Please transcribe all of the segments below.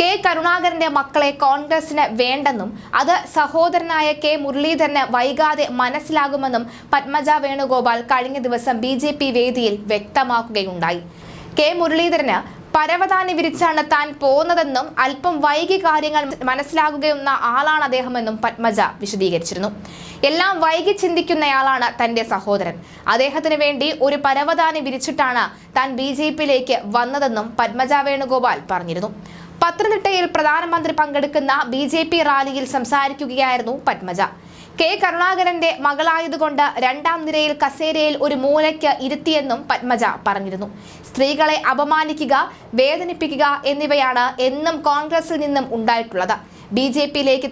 K കരുണാകരന്റെ മക്കളെ കോൺഗ്രസിന് വേണ്ടെന്നും അത് സഹോദരനായ കെ മുരളീധരന് വൈകാതെ മനസ്സിലാകുമെന്നും പത്മജ വേണുഗോപാൽ കഴിഞ്ഞ ദിവസം ബി വേദിയിൽ വ്യക്തമാക്കുകയുണ്ടായി. കെ മുരളീധരന് പരവതാനി വിരിച്ചാണ് താൻ പോകുന്നതെന്നും അല്പം വൈകി കാര്യങ്ങൾ മനസ്സിലാകുകയെന്ന ആളാണ് അദ്ദേഹമെന്നും പത്മജ വിശദീകരിച്ചിരുന്നു. എല്ലാം വൈകി ചിന്തിക്കുന്നയാളാണ് തന്റെ സഹോദരൻ. അദ്ദേഹത്തിന് വേണ്ടി ഒരു പരവതാനി വിരിച്ചിട്ടാണ് താൻ ബി ജെ പിയിലേക്ക് വന്നതെന്നും പത്മജ വേണുഗോപാൽ പറഞ്ഞിരുന്നു. പത്തനംതിട്ടയിൽ പ്രധാനമന്ത്രി പങ്കെടുക്കുന്ന ബി ജെ പി റാലിയിൽ സംസാരിക്കുകയായിരുന്നു പത്മജ. കെ കരുണാകരന്റെ മകളായതുകൊണ്ട് രണ്ടാം നിരയിൽ കസേരയിൽ ഒരു മൂലയ്ക്ക് ഇരുത്തിയെന്നും പത്മജ പറഞ്ഞിരുന്നു. സ്ത്രീകളെ അപമാനിക്കുക വേദനിപ്പിക്കുക എന്നിവയാണ് എന്നും കോൺഗ്രസിൽ നിന്നും ഉണ്ടായിട്ടുള്ളത്. ബി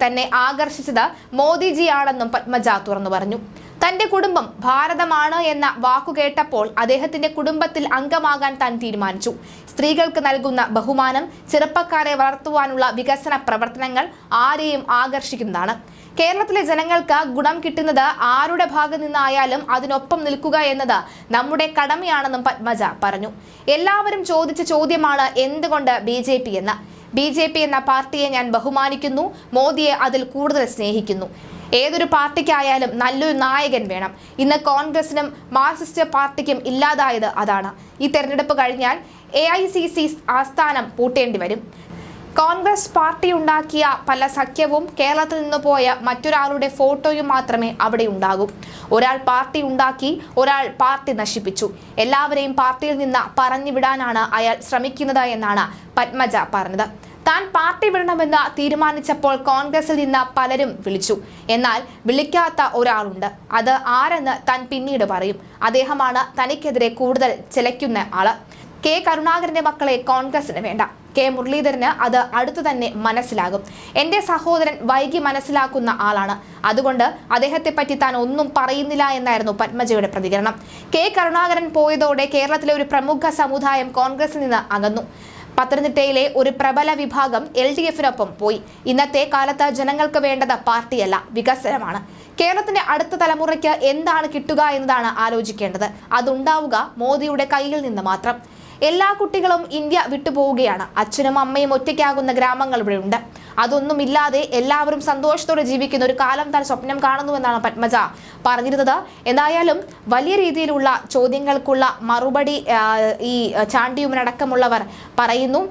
തന്നെ ആകർഷിച്ചത് മോദിജിയാണെന്നും പത്മജ തുറന്നു പറഞ്ഞു. തന്റെ കുടുംബം ഭാരതമാണ് എന്ന വാക്കു കേട്ടപ്പോൾ അദ്ദേഹത്തിന്റെ കുടുംബത്തിൽ അംഗമാകാൻ താൻ തീരുമാനിച്ചു. സ്ത്രീകൾക്ക് നൽകുന്ന ബഹുമാനം ചെറുപ്പക്കാരെ വളർത്തുവാനുള്ള വികസന പ്രവർത്തനങ്ങൾ ആരെയും ആകർഷിക്കുന്നതാണ്. കേരളത്തിലെ ജനങ്ങൾക്ക് ഗുണം കിട്ടുന്നത് ആരുടെ ഭാഗത്തു നിന്നായാലും അതിനൊപ്പം നിൽക്കുക എന്നത് നമ്മുടെ കടമയാണെന്നും പത്മജ പറഞ്ഞു. എല്ലാവരും ചോദിച്ച ചോദ്യമാണ് എന്തുകൊണ്ട് ബി പി എന്ന്. ബി എന്ന പാർട്ടിയെ ഞാൻ ബഹുമാനിക്കുന്നു മോദിയെ അതിൽ കൂടുതൽ സ്നേഹിക്കുന്നു. ഏതൊരു പാർട്ടിക്കായാലും നല്ലൊരു നായകൻ വേണം. ഇന്ന് കോൺഗ്രസിനും മാർക്സിസ്റ്റ് പാർട്ടിക്കും ഇല്ലാതായത് അതാണ്. ഈ തെരഞ്ഞെടുപ്പ് കഴിഞ്ഞാൽ എ ഐ സി സി ആസ്ഥാനം പൂട്ടേണ്ടി വരും. കോൺഗ്രസ് പാർട്ടി ഉണ്ടാക്കിയ പല സഖ്യവും കേരളത്തിൽ നിന്ന് പോയ മറ്റൊരാളുടെ ഫോട്ടോയും മാത്രമേ അവിടെ ഉണ്ടാകൂ. ഒരാൾ പാർട്ടി ഉണ്ടാക്കി ഒരാൾ പാർട്ടി നശിപ്പിച്ചു. എല്ലാവരെയും പാർട്ടിയിൽ നിന്ന് പറഞ്ഞുവിടാനാണ് അയാൾ ശ്രമിക്കുന്നത് എന്നാണ് പത്മജ പറഞ്ഞത്. താൻ പാർട്ടി വിടണമെന്ന് തീരുമാനിച്ചപ്പോൾ കോൺഗ്രസിൽ നിന്ന് പലരും വിളിച്ചു. എന്നാൽ വിളിക്കാത്ത ഒരാളുണ്ട്. അത് ആരെന്ന് താൻ പിന്നീട് പറയും. അദ്ദേഹമാണ് തനിക്കെതിരെ കൂടുതൽ ചെലയ്ക്കുന്ന ആൾ. കെ കരുണാകരന്റെ മക്കളെ കോൺഗ്രസിന് വേണ്ട. കെ മുരളീധരന് അത് അടുത്തു തന്നെ മനസ്സിലാകും. എന്റെ സഹോദരൻ വൈകി മനസ്സിലാക്കുന്ന ആളാണ്. അതുകൊണ്ട് അദ്ദേഹത്തെ പറ്റി താൻ ഒന്നും പറയുന്നില്ല എന്നായിരുന്നു പത്മജയുടെ പ്രതികരണം. കെ കരുണാകരൻ പോയതോടെ കേരളത്തിലെ ഒരു പ്രമുഖ സമുദായം കോൺഗ്രസിൽ നിന്ന് അകന്നു. പത്തനംതിട്ടയിലെ ഒരു പ്രബല വിഭാഗം എൽ ഡി എഫിനൊപ്പം പോയി. ഇന്നത്തെ കാലത്ത് ജനങ്ങൾക്ക് വേണ്ടത് പാർട്ടിയല്ല വികസനമാണ്. കേരളത്തിന്റെ അടുത്ത തലമുറയ്ക്ക് എന്താണ് കിട്ടുക എന്നതാണ് ആലോചിക്കേണ്ടത്. അതുണ്ടാവുക മോദിയുടെ കയ്യിൽ നിന്ന് മാത്രം. എല്ലാ കുട്ടികളും ഇന്ത്യ വിട്ടുപോവുകയാണ്. അച്ഛനും അമ്മയും ഒറ്റയ്ക്കാകുന്ന ഗ്രാമങ്ങൾ ഇവിടെ ഉണ്ട് അതൊന്നുമില്ലാതെ എല്ലാവരും സന്തോഷത്തോടെ ജീവിക്കുന്ന ഒരു കാലം താൻ സ്വപ്നം കാണുന്നു എന്നാണ് പത്മജ പറഞ്ഞിരുന്നത്. എന്തായാലും വലിയ രീതിയിലുള്ള ചോദ്യങ്ങൾക്കുള്ള മറുപടി ഈ ചാണ്ടിയുമനടക്കമുള്ളവർ പറയുന്നു.